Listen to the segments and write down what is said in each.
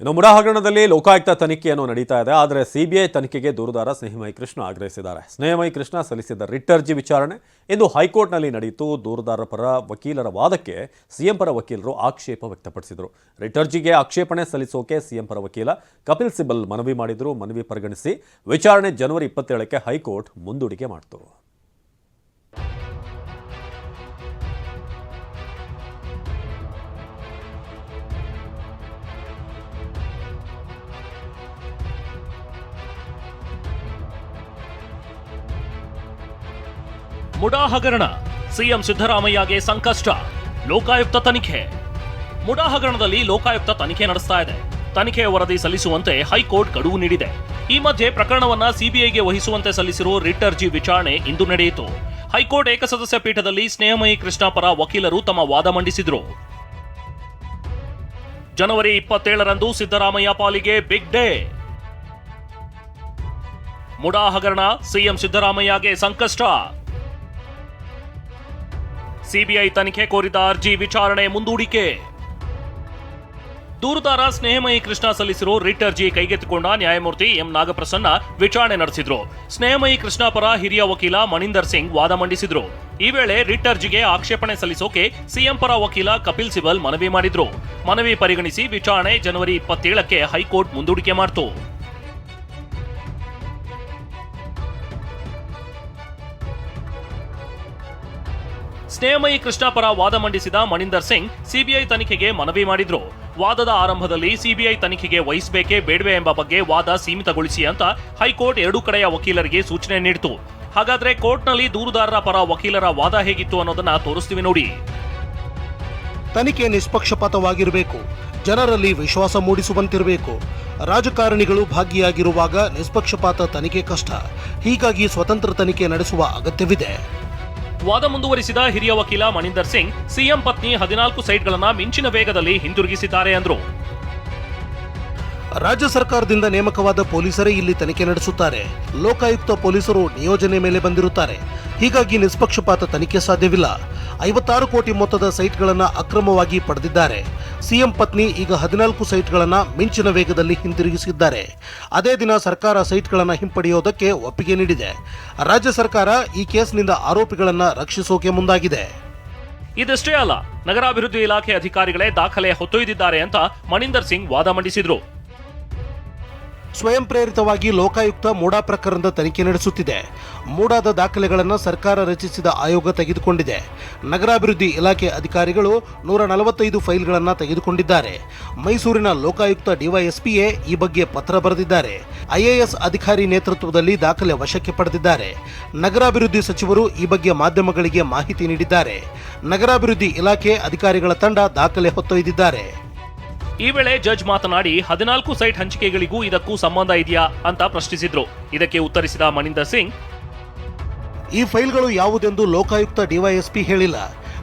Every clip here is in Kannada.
ಇನ್ನು ಮುಡಾ ಹಗರಣದಲ್ಲಿ ಲೋಕಾಯುಕ್ತ ತನಿಖೆಯನ್ನು ನಡೀತಾ ಇದೆ. ಆದರೆ ಸಿಬಿಐ ತನಿಖೆಗೆ ದೂರುದಾರ ಸ್ನೇಹಮಯಿ ಕೃಷ್ಣ ಆಗ್ರಹಿಸಿದ್ದಾರೆ. ಸ್ನೇಹಮಯಿ ಕೃಷ್ಣ ಸಲ್ಲಿಸಿದ್ದ ರಿಟ್ ಅರ್ಜಿ ವಿಚಾರಣೆ ಇಂದು ಹೈಕೋರ್ಟ್ನಲ್ಲಿ ನಡೆಯಿತು. ದೂರುದಾರರ ಪರ ವಕೀಲರ ವಾದಕ್ಕೆ ಸಿಎಂ ಪರ ವಕೀಲರು ಆಕ್ಷೇಪ ವ್ಯಕ್ತಪಡಿಸಿದರು. ರಿಟ್ ಅರ್ಜಿಗೆ ಆಕ್ಷೇಪಣೆ ಸಲ್ಲಿಸೋಕೆ ಸಿಎಂ ಪರ ವಕೀಲ ಕಪಿಲ್ ಸಿಬಲ್ ಮನವಿ ಮಾಡಿದ್ರು. ಮನವಿ ಪರಿಗಣಿಸಿ ವಿಚಾರಣೆ ಜನವರಿ ಇಪ್ಪತ್ತೇಳಕ್ಕೆ ಹೈಕೋರ್ಟ್ ಮುಂದೂಡಿಕೆ ಮಾಡಿತು. ಮುಡಾ ಹಗರಣ ಸಿಎಂ ಸಿದ್ದರಾಮಯ್ಯಗೆ ಸಂಕಷ್ಟ. ಲೋಕಾಯುಕ್ತ ತನಿಖೆ. ಮುಡಾ ಹಗರಣದಲ್ಲಿ ಲೋಕಾಯುಕ್ತ ತನಿಖೆ ನಡೆಸ್ತಾ ಇದೆ. ತನಿಖೆ ವರದಿ ಸಲ್ಲಿಸುವಂತೆ ಹೈಕೋರ್ಟ್ ಗಡುವು ನೀಡಿದೆ. ಈ ಮಧ್ಯೆ ಪ್ರಕರಣವನ್ನ ಸಿಬಿಐಗೆ ವಹಿಸುವಂತೆ ಸಲ್ಲಿಸಿರುವ ರಿಟ್ ಅರ್ಜಿ ವಿಚಾರಣೆ ಇಂದು ನಡೆಯಿತು. ಹೈಕೋರ್ಟ್ ಏಕಸದಸ್ಯ ಪೀಠದಲ್ಲಿ ಸ್ನೇಹಮಯಿ ಕೃಷ್ಣ ಪರ ವಕೀಲರು ತಮ್ಮ ವಾದ ಮಂಡಿಸಿದ್ರು. ಜನವರಿ ಇಪ್ಪತ್ತೇಳರಂದು ಸಿದ್ದರಾಮಯ್ಯ ಪಾಲಿಗೆ ಬಿಗ್ ಡೇ. ಮುಡಾ ಹಗರಣ ಸಿಎಂ ಸಿದ್ದರಾಮಯ್ಯಗೆ ಸಂಕಷ್ಟ. ಸಿಬಿಐ ತನಿಖೆ ಕೋರಿದ ಅರ್ಜಿ ವಿಚಾರಣೆ ಮುಂದೂಡಿಕೆ. ದೂರುದಾರ ಸ್ನೇಹಮಯಿ ಕೃಷ್ಣ ಸಲ್ಲಿಸಿರೋ ರಿಟ್ ಅರ್ಜಿ ಕೈಗೆತ್ತಿಕೊಂಡ ನ್ಯಾಯಮೂರ್ತಿ ಎಂ ನಾಗಪ್ರಸನ್ನ ವಿಚಾರಣೆ ನಡೆಸಿದ್ರು. ಸ್ನೇಹಮಯಿ ಕೃಷ್ಣ ಪರ ಹಿರಿಯ ವಕೀಲ ಮಣಿಂದರ್ ಸಿಂಗ್ ವಾದ ಮಂಡಿಸಿದ್ರು. ಈ ವೇಳೆ ರಿಟ್ ಅರ್ಜಿಗೆ ಆಕ್ಷೇಪಣೆ ಸಲ್ಲಿಸೋಕೆ ಸಿಎಂ ಪರ ವಕೀಲ ಕಪಿಲ್ ಸಿಬಲ್ ಮನವಿ ಮಾಡಿದ್ರು. ಮನವಿ ಪರಿಗಣಿಸಿ ವಿಚಾರಣೆ ಜನವರಿ ಇಪ್ಪತ್ತೇಳಕ್ಕೆ ಹೈಕೋರ್ಟ್ ಮುಂದೂಡಿಕೆ ಮಾಡಿತು. ಸ್ನೇಹಮಯಿ ಕೃಷ್ಣ ಪರ ವಾದ ಮಂಡಿಸಿದ ಮಣಿಂದರ್ ಸಿಂಗ್ ಸಿಬಿಐ ತನಿಖೆಗೆ ಮನವಿ ಮಾಡಿದ್ರು. ವಾದದ ಆರಂಭದಲ್ಲಿ ಸಿಬಿಐ ತನಿಖೆಗೆ ವಹಿಸಬೇಕೇ ಬೇಡವೇ ಎಂಬ ಬಗ್ಗೆ ವಾದ ಸೀಮಿತಗೊಳಿಸಿ ಅಂತ ಹೈಕೋರ್ಟ್ ಎರಡೂ ಕಡೆಯ ವಕೀಲರಿಗೆ ಸೂಚನೆ ನೀಡಿತು. ಹಾಗಾದ್ರೆ ಕೋರ್ಟ್ನಲ್ಲಿ ದೂರುದಾರರ ಪರ ವಕೀಲರ ವಾದ ಹೇಗಿತ್ತು ಅನ್ನೋದನ್ನ ತೋರಿಸ್ತೀವಿ ನೋಡಿ. ತನಿಖೆ ನಿಷ್ಪಕ್ಷಪಾತವಾಗಿರಬೇಕು. ಜನರಲ್ಲಿ ವಿಶ್ವಾಸ ಮೂಡಿಸುವಂತಿರಬೇಕು. ರಾಜಕಾರಣಿಗಳು ಭಾಗಿಯಾಗಿರುವಾಗ ನಿಷ್ಪಕ್ಷಪಾತ ತನಿಖೆ ಕಷ್ಟ. ಹೀಗಾಗಿ ಸ್ವತಂತ್ರ ತನಿಖೆ ನಡೆಸುವ ಅಗತ್ಯವಿದೆ. ವಾದ ಮುಂದುವರಿಸಿದ ಹಿರಿಯ ವಕೀಲ ಮಣಿಂದರ್ ಸಿಂಗ್, ಸಿಎಂ ಪತ್ನಿ ಹದಿನಾಲ್ಕು ಸೈಟ್ಗಳನ್ನ ಮಿಂಚಿನ ವೇಗದಲ್ಲಿ ಹಿಂದಿರುಗಿಸಿದ್ದಾರೆ ಅಂದ್ರು. ರಾಜ್ಯ ಸರ್ಕಾರದಿಂದ ನೇಮಕವಾದ ಪೊಲೀಸರೇ ಇಲ್ಲಿ ತನಿಖೆ ನಡೆಸುತ್ತಾರೆ. ಲೋಕಾಯುಕ್ತ ಪೊಲೀಸರು ನಿಯೋಜನೆ ಮೇಲೆ ಬಂದಿರುತ್ತಾರೆ. ಹೀಗಾಗಿ ನಿಷ್ಪಕ್ಷಪಾತ ತನಿಖೆ ಸಾಧ್ಯವಿಲ್ಲ. ಐವತ್ತಾರು ಕೋಟಿ ಮೊತ್ತದ ಸೈಟ್ಗಳನ್ನು ಅಕ್ರಮವಾಗಿ ಪಡೆದಿದ್ದಾರೆ. ಸಿಎಂ ಪತ್ನಿ ಈಗ ಹದಿನಾಲ್ಕು ಸೈಟ್ಗಳನ್ನು ಮಿಂಚಿನ ವೇಗದಲ್ಲಿ ಹಿಂತಿರುಗಿಸಿದ್ದಾರೆ ಅದೇ ದಿನ ಸರ್ಕಾರ ಸೈಟ್ಗಳನ್ನು ಹಿಂಪಡೆಯೋದಕ್ಕೆ ಒಪ್ಪಿಗೆ ನೀಡಿದೆ. ರಾಜ್ಯ ಸರ್ಕಾರ ಈ ಕೇಸ್ನಿಂದ ಆರೋಪಿಗಳನ್ನು ರಕ್ಷಿಸೋಕೆ ಮುಂದಾಗಿದೆ. ಇದಷ್ಟೇ ಅಲ್ಲ, ನಗರಾಭಿವೃದ್ಧಿ ಇಲಾಖೆ ಅಧಿಕಾರಿಗಳೇ ದಾಖಲೆ ಹೊತ್ತೊಯ್ದಿದ್ದಾರೆ ಅಂತ ಮಣಿಂದರ್ ಸಿಂಗ್ ವಾದ ಮಂಡಿಸಿದ್ರು. ಸ್ವಯಂ ಪ್ರೇರಿತವಾಗಿ ಲೋಕಾಯುಕ್ತ ಮೂಡಾ ಪ್ರಕರಣದ ತನಿಖೆ ನಡೆಸುತ್ತಿದೆ. ಮೂಡಾದ ದಾಖಲೆಗಳನ್ನು ಸರ್ಕಾರ ರಚಿಸಿದ ಆಯೋಗ ತೆಗೆದುಕೊಂಡಿದೆ. ನಗರಾಭಿವೃದ್ಧಿ ಇಲಾಖೆ ಅಧಿಕಾರಿಗಳು ನೂರ ನಲವತ್ತೈದು ಫೈಲ್ಗಳನ್ನು ತೆಗೆದುಕೊಂಡಿದ್ದಾರೆ. ಮೈಸೂರಿನ ಲೋಕಾಯುಕ್ತ ಡಿವೈಎಸ್ಪಿಯೇ ಈ ಬಗ್ಗೆ ಪತ್ರ ಬರೆದಿದ್ದಾರೆ. ಐಎಎಸ್ ಅಧಿಕಾರಿ ನೇತೃತ್ವದಲ್ಲಿ ದಾಖಲೆ ವಶಕ್ಕೆ ಪಡೆದಿದ್ದಾರೆ. ನಗರಾಭಿವೃದ್ಧಿ ಸಚಿವರು ಈ ಬಗ್ಗೆ ಮಾಧ್ಯಮಗಳಿಗೆ ಮಾಹಿತಿ ನೀಡಿದ್ದಾರೆ. ನಗರಾಭಿವೃದ್ಧಿ ಇಲಾಖೆ ಅಧಿಕಾರಿಗಳ ತಂಡ ದಾಖಲೆ ಹೊತ್ತೊಯ್ದಿದ್ದಾರೆ. ಈ ವೇಳೆ ಜಡ್ಜ್ ಮಾತನಾಡಿ ಹದಿನಾಲ್ಕು ಸೈಟ್ ಹಂಚಿಕೆಗಳಿಗೂ ಇದಕ್ಕೂ ಸಂಬಂಧ ಇದೆಯಾ ಅಂತ ಪ್ರಶ್ನಿಸಿದ್ರು. ಇದಕ್ಕೆ ಉತ್ತರಿಸಿದ ಮಣಿಂದರ್ ಸಿಂಗ್, ಈ ಫೈಲ್ಗಳು ಯಾವುದೆಂದು ಲೋಕಾಯುಕ್ತ ಡಿವೈಎಸ್ಪಿ ಹೇಳಿಲ್ಲ.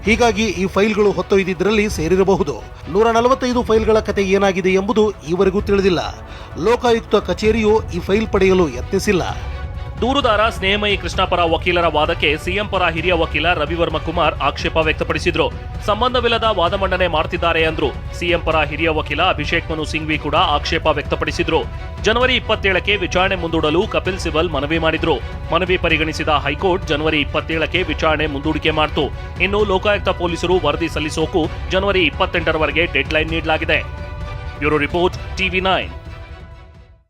ಹೀಗಾಗಿ ಈ ಫೈಲ್ಗಳು ಹೊತ್ತೊಯ್ದಿದ್ದರಲ್ಲಿ ಸೇರಿರಬಹುದು. ನೂರ ನಲವತ್ತೈದು ಫೈಲ್ಗಳ ಕತೆ ಏನಾಗಿದೆ ಎಂಬುದು ಈವರೆಗೂ ತಿಳಿದಿಲ್ಲ. ಲೋಕಾಯುಕ್ತ ಕಚೇರಿಯು ಈ ಫೈಲ್ ಪಡೆಯಲು ಯತ್ನಿಸಿಲ್ಲ. ದೂರುದಾರ ಸ್ನೇಹಮಯಿ ಕೃಷ್ಣ ಪರ ವಕೀಲರ ವಾದಕ್ಕೆ ಸಿಎಂ ಪರ ಹಿರಿಯ ವಕೀಲ ರವಿವರ್ಮ ಕುಮಾರ್ ಆಕ್ಷೇಪ ವ್ಯಕ್ತಪಡಿಸಿದ್ರು. ಸಂಬಂಧವಿಲ್ಲದ ವಾದ ಮಂಡನೆ ಮಾಡ್ತಿದ್ದಾರೆ ಅಂದ್ರು. ಸಿಎಂ ಪರ ಹಿರಿಯ ವಕೀಲ ಅಭಿಷೇಕ್ ಮನು ಸಿಂಘ್ವಿ ಕೂಡ ಆಕ್ಷೇಪ ವ್ಯಕ್ತಪಡಿಸಿದ್ರು. ಜನವರಿ ಇಪ್ಪತ್ತೇಳಕ್ಕೆ ವಿಚಾರಣೆ ಮುಂದೂಡಲು ಕಪಿಲ್ ಸಿಬಲ್ ಮನವಿ ಮಾಡಿದ್ರು. ಮನವಿ ಪರಿಗಣಿಸಿದ ಹೈಕೋರ್ಟ್ ಜನವರಿ ಇಪ್ಪತ್ತೇಳಕ್ಕೆ ವಿಚಾರಣೆ ಮುಂದೂಡಿಕೆ ಮಾಡಿತು. ಇನ್ನು ಲೋಕಾಯುಕ್ತ ಪೊಲೀಸರು ವರದಿ ಸಲ್ಲಿಸೋಕು ಜನವರಿ ಇಪ್ಪತ್ತೆಂಟರವರೆಗೆ ಡೆಡ್ಲೈನ್ ನೀಡಲಾಗಿದೆ. Bureau report TV nine.